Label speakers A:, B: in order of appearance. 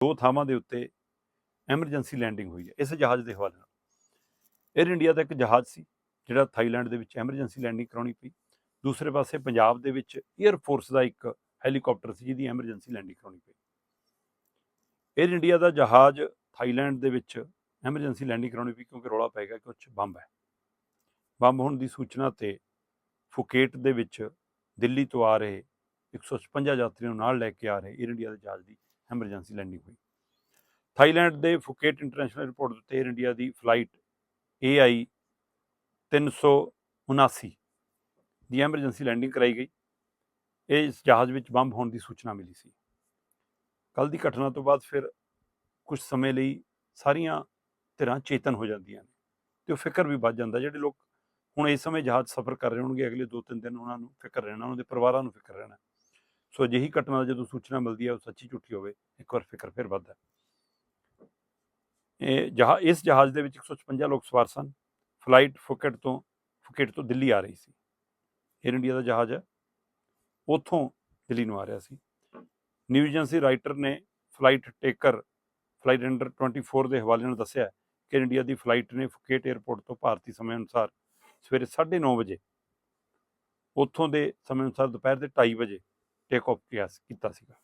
A: ਦੋ ਥਾਵਾਂ ਦੇ ਉੱਤੇ ਐਮਰਜੈਂਸੀ ਲੈਂਡਿੰਗ ਹੋਈ ਹੈ, ਇਸ ਜਹਾਜ਼ ਦੇ ਹਵਾਲੇ ਨਾਲ। ਏਅਰ ਇੰਡੀਆ ਦਾ ਇੱਕ ਜਹਾਜ਼ ਸੀ, ਜਿਹੜਾ ਥਾਈਲੈਂਡ ਦੇ ਵਿੱਚ ਐਮਰਜੈਂਸੀ ਲੈਂਡਿੰਗ ਕਰਾਉਣੀ ਪਈ। ਦੂਸਰੇ ਪਾਸੇ ਪੰਜਾਬ ਦੇ ਵਿੱਚ 에ਅਰ ਫੋਰਸ ਦਾ ਇੱਕ ਹੈਲੀਕਾਪਟਰ ਸੀ, ਜਿਹਦੀ ਐਮਰਜੈਂਸੀ ਲੈਂਡਿੰਗ ਕਰਾਉਣੀ ਪਈ। ਏਅਰ ਇੰਡੀਆ ਦਾ ਜਹਾਜ਼ ਥਾਈਲੈਂਡ ਦੇ ਵਿੱਚ ਐਮਰਜੈਂਸੀ ਲੈਂਡਿੰਗ ਕਰਾਉਣੀ ਪਈ ਕਿਉਂਕਿ ਰੌਲਾ ਪੈ ਗਿਆ ਕਿ ਉੱਚ ਬੰਬ ਹੈ। ਬੰਬ ਹੋਣ ਦੀ ਸੂਚਨਾ ਤੇ ਫੁਕੇਟ ਦੇ ਵਿੱਚ ਦਿੱਲੀ ਤੋਂ ਆ ਰਹੇ 156 ਯਾਤਰੀਆਂ ਨੂੰ ਨਾਲ ਲੈ ਕੇ ਆ ਰਹੇ 에ਅਰ ਇੰਡੀਆ ਦੇ ਜਹਾਜ਼ ਦੀ ਐਮਰਜੈਂਸੀ ਲੈਂਡਿੰਗ ਹੋਈ। ਥਾਈਲੈਂਡ ਦੇ ਫੁਕੇਟ ਇੰਟਰਨੈਸ਼ਨਲ 에ਅਰਪੋਰਟ ਉੱਤੇ 에ਅਰ ਇੰਡੀਆ ਦੀ ਫਲਾਈਟ AI 379 ਦੀ ਐਮਰਜੈਂਸੀ ਲੈਂਡਿੰਗ ਕਰਾਈ ਗਈ। ਇਸ ਜਹਾਜ਼ ਵਿੱਚ ਬੰਬ ਹੋਣ ਦੀ ਸੂਚਨਾ ਮਿਲੀ ਸੀ। ਕੱਲ ਦੀ ਘਟਨਾ ਤੋਂ ਬਾਅਦ ਫਿਰ ਕੁਝ ਸਮੇਂ ਲਈ ਸਾਰੀਆਂ ਧਿਰਾਂ ਚੇਤਨ ਹੋ ਜਾਂਦੀਆਂ ਨੇ ਤੇ ਉਹ ਫਿਕਰ ਵੀ ਵੱਧ ਜਾਂਦਾ। ਜਿਹੜੇ ਲੋਕ ਹੁਣ ਇਸ ਸਮੇਂ ਜਹਾਜ਼ ਸਫ਼ਰ ਕਰ ਰਹੇ ਹੋਣਗੇ, ਅਗਲੇ 2-3 ਦਿਨ ਉਹਨਾਂ ਨੂੰ ਫਿਕਰ ਰਹਿਣਾ, ਉਹਨਾਂ ਦੇ ਪਰਿਵਾਰਾਂ ਨੂੰ ਫਿਕਰ ਰਹਿਣਾ। ਸੋ ਅਜਿਹੀ ਘਟਨਾ ਜਦੋਂ ਸੂਚਨਾ ਮਿਲਦੀ ਹੈ, ਉਹ ਸੱਚੀ ਝੂਠੀ ਹੋਵੇ, ਇੱਕ ਵਾਰ ਫਿਕਰ ਫਿਰ ਵੱਧਦਾ ਇਹ ਜਹਾ, ਇਸ ਜਹਾਜ਼ ਦੇ ਵਿੱਚ 156 ਲੋਕ ਸਵਾਰ ਸਨ। ਫਲਾਈਟ ਫੁਕੇਟ ਤੋਂ ਫੁਕੇਟ ਤੋਂ ਦਿੱਲੀ ਆ ਰਹੀ ਸੀ। 에ਅਰ ਇੰਡੀਆ ਦਾ ਜਹਾਜ਼ ਹੈ। ਉੱਥੋਂ ਦਿੱਲੀ ਨੂੰ ਆ ਰਿਹਾ ਸੀ। ਨਿਊ ਏਜੰਸੀ ਰਾਈਟਰ ਨੇ ਫਲਾਈਟ ਟੇਕਰ ਫਲਾਈਟ ਅੰਡਰ 24 ਦੇ ਹਵਾਲੇ ਨਾਲ ਦੱਸਿਆ ਕਿ ਇੰਡੀਆ ਦੀ ਫਲਾਈਟ ਨੇ ਫੁਕੇਟ 에ਅਰਪੋਰਟ ਤੋਂ ਭਾਰਤੀ ਸਮੇਂ ਅਨੁਸਾਰ ਸਵੇਰੇ 9:30 ਵਜੇ, ਉੱਥੋਂ ਦੇ ਸਮੇਂ ਅਨੁਸਾਰ ਦੁਪਹਿਰ ਦੇ 2:30 ਵਜੇ ਟੇਕ ਆਫ ਕੀਤਾ ਸੀਗਾ